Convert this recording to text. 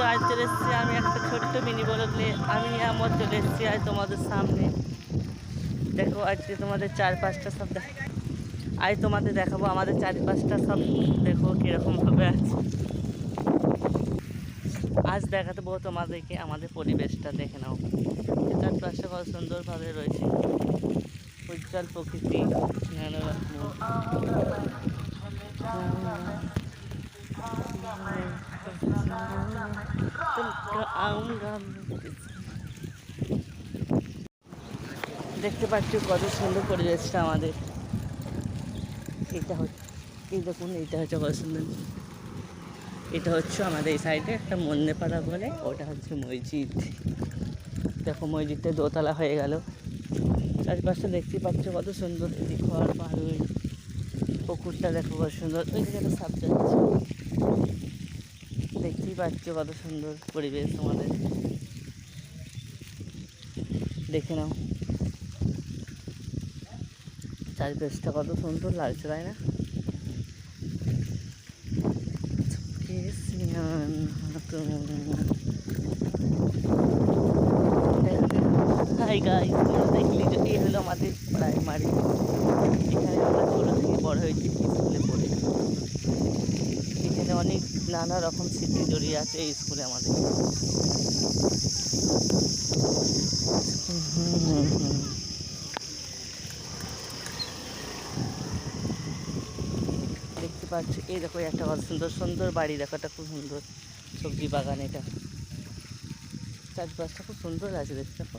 তো আজ চলে এসেছি আমি একটা ছোট্ট মিনি বলক নিয়ে। আমি আমার চলে এসেছি আজ তোমাদের সামনে। দেখো, আজকে তোমাদের চার পাঁচটা সব দেখ আজ তোমাদের দেখাবো আমাদের চারপাশটা সব। দেখো কীরকমভাবে আছে। আজ দেখাতে বহু তোমাদেরকে আমাদের পরিবেশটা, দেখে নাও। চারপাশটা কত সুন্দরভাবে রয়েছে। উজ্জ্বল প্রকৃতি, নানা দেখতে পাচ্ছ কত সুন্দর পরিবেশটা আমাদের। এটা হচ্ছে এই দেখুন, এটা হচ্ছে কত সুন্দর এটা হচ্ছে আমাদের এই সাইডে একটা মন্দেপাড়া বলে, ওটা হচ্ছে মসজিদ। দেখো, মসজিদটা দোতলা হয়ে গেল। চারপাশটা দেখতে পাচ্ছ কত সুন্দর, এই ঘর, বাড়ি, পুকুরটা দেখো কত সুন্দর। ওই একটা সাপ যাচ্ছে। পাচ্ছ কত সুন্দর পরিবেশ আমাদের। দেখে নাও। চারিপাশটা কত সুন্দর লাগছে, তাই না? হাই গাইস দেখলি হলো আমাদের প্রাইমারি এখানে আমরা ছোটো থেকে বড় হয়েছি, স্কুলে পড়ে। এখানে অনেক নানা রকম স্মৃতি জড়িয়ে আছে এই স্কুলে আমাদের। দেখতে পাচ্ছি, এই দেখো একটা সুন্দর সুন্দর বাড়ি, দেখো একটা খুব সুন্দর সবজি বাগান এটা চাষবাসটা খুব সুন্দর আছে, দেখতে দেখো